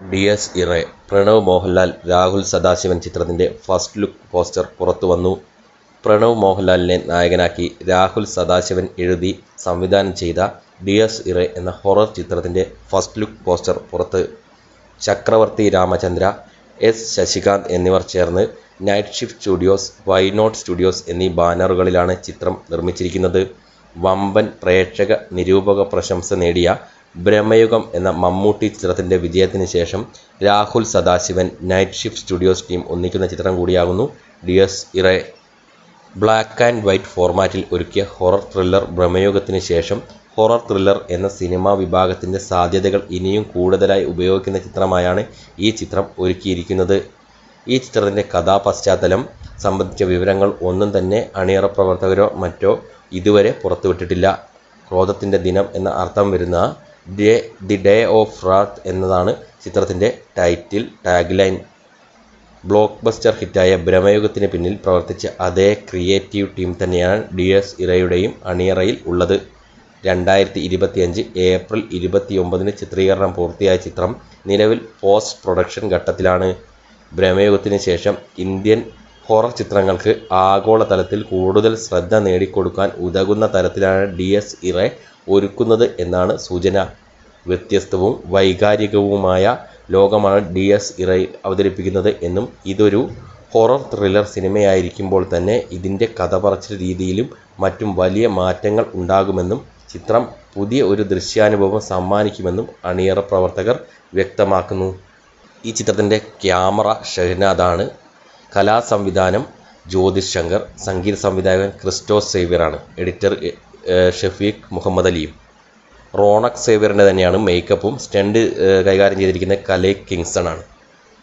D S ഇറെ Pranav Mohanlal Rahul Sadasivan ചിത്രത്തിന്റെ first look poster പുറത്തു വന്നു പ്രണവ് മോഹൻലാലിനെ നായകനാക്കി രാഹുൽ സദാശിവൻ എഴുതി സംവിധാനം ചെയ്ത ഡി എസ് ഇറെ എന്ന ഹൊറർ ചിത്രത്തിന്റെ ഫസ്റ്റ് ലുക്ക് പോസ്റ്റർ പുറത്ത്. ചക്രവർത്തി രാമചന്ദ്ര എസ് ശശികാന്ത് എന്നിവർ ചേർന്ന് night shift studios why not studios എന്നീ ബാനറുകളിലാണ് ചിത്രം നിർമ്മിച്ചിരിക്കുന്നത്. വമ്പൻ പ്രേക്ഷക നിരൂപക പ്രശംസ നേടിയ ബ്രഹ്മയുഗം എന്ന മമ്മൂട്ടി ചിത്രത്തിന്റെ വിജയത്തിന് ശേഷം Rahul Sadasivan night shift studios team ഒന്നിക്കുന്ന ചിത്രം കൂടിയാകുന്നു. Dies Irae black and white ഫോർമാറ്റിൽ ഒരുക്കിയ ഹൊറർ ത്രില്ലർ ബ്രഹ്മയുഗത്തിന് ശേഷം ഹൊറർ ത്രില്ലർ എന്ന സിനിമാ വിഭാഗത്തിന്റെ സാധ്യതകൾ ഇനിയും കൂടുതലായി ഉപയോഗിക്കുന്ന ചിത്രമായാണ് ഈ ചിത്രം ഒരുക്കിയിരിക്കുന്നത്. ഈ ചിത്രത്തിന്റെ കഥാപശ്ചാത്തലം സംബന്ധിച്ച വിവരങ്ങൾ ഒന്നും തന്നെ അണിയറ പ്രവർത്തകരോ മറ്റോ ഇതുവരെ പുറത്തുവിട്ടിട്ടില്ല. ക്രോധത്തിന്റെ ദിനം എന്ന അർത്ഥം വരുന്ന ദി ഡേ ഓഫ് റാത്ത് എന്നതാണ് ചിത്രത്തിന്റെ title tag line blockbuster ഹിറ്റായ ഭ്രമയുഗത്തിന് പിന്നിൽ പ്രവർത്തിച്ച അതേ ക്രിയേറ്റീവ് ടീം തന്നെയാണ് ഡി എസ് ഇറയുടെയും അണിയറയിൽ ഉള്ളത്. രണ്ടായിരത്തി ഇരുപത്തിയഞ്ച് ഏപ്രിൽ ഇരുപത്തിയൊമ്പതിന് ചിത്രീകരണം പൂർത്തിയായ ചിത്രം നിലവിൽ പോസ്റ്റ് പ്രൊഡക്ഷൻ ഘട്ടത്തിലാണ്. ഭ്രമയുഗത്തിന് ശേഷം ഇന്ത്യൻ ഹൊറർ ചിത്രങ്ങൾക്ക് ആഗോളതലത്തിൽ കൂടുതൽ ശ്രദ്ധ നേടിക്കൊടുക്കാൻ ഉതകുന്ന തരത്തിലാണ് ഡി എസ് ഇറെ ഒരുക്കുന്നത് എന്നാണ് സൂചന. വ്യത്യസ്തവും വൈകാരികവുമായ ലോകമാണ് ഡി എസ് ഇറെ അവതരിപ്പിക്കുന്നത് എന്നും ഇതൊരു ഹൊറർ ത്രില്ലർ സിനിമയായിരിക്കുമ്പോൾ തന്നെ ഇതിന്റെ കഥ പറച്ചിൽ രീതിയിലും മറ്റും വലിയ മാറ്റങ്ങൾ ഉണ്ടാകുമെന്നും ചിത്രം പുതിയ ഒരു ദൃശ്യാനുഭവം സമ്മാനിക്കുമെന്നും അണിയറ പ്രവർത്തകർ വ്യക്തമാക്കുന്നു. ഈ ചിത്രത്തിന്റെ ക്യാമറ ഷഹനാദാണ് കലാസംവിധാനം ജ്യോതിഷ് ശങ്കർ സംഗീത സംവിധായകൻ ക്രിസ്റ്റോസ് സേവ്യറാണ്. എഡിറ്റർ ഷഫീഖ് മുഹമ്മദ് അലിയും. റോണക് സേവ്യറിന്റെ തന്നെയാണ് മേക്കപ്പും. സ്റ്റണ്ട് കൈകാര്യം ചെയ്തിരിക്കുന്ന കലേ കിങ്സൺ ആണ്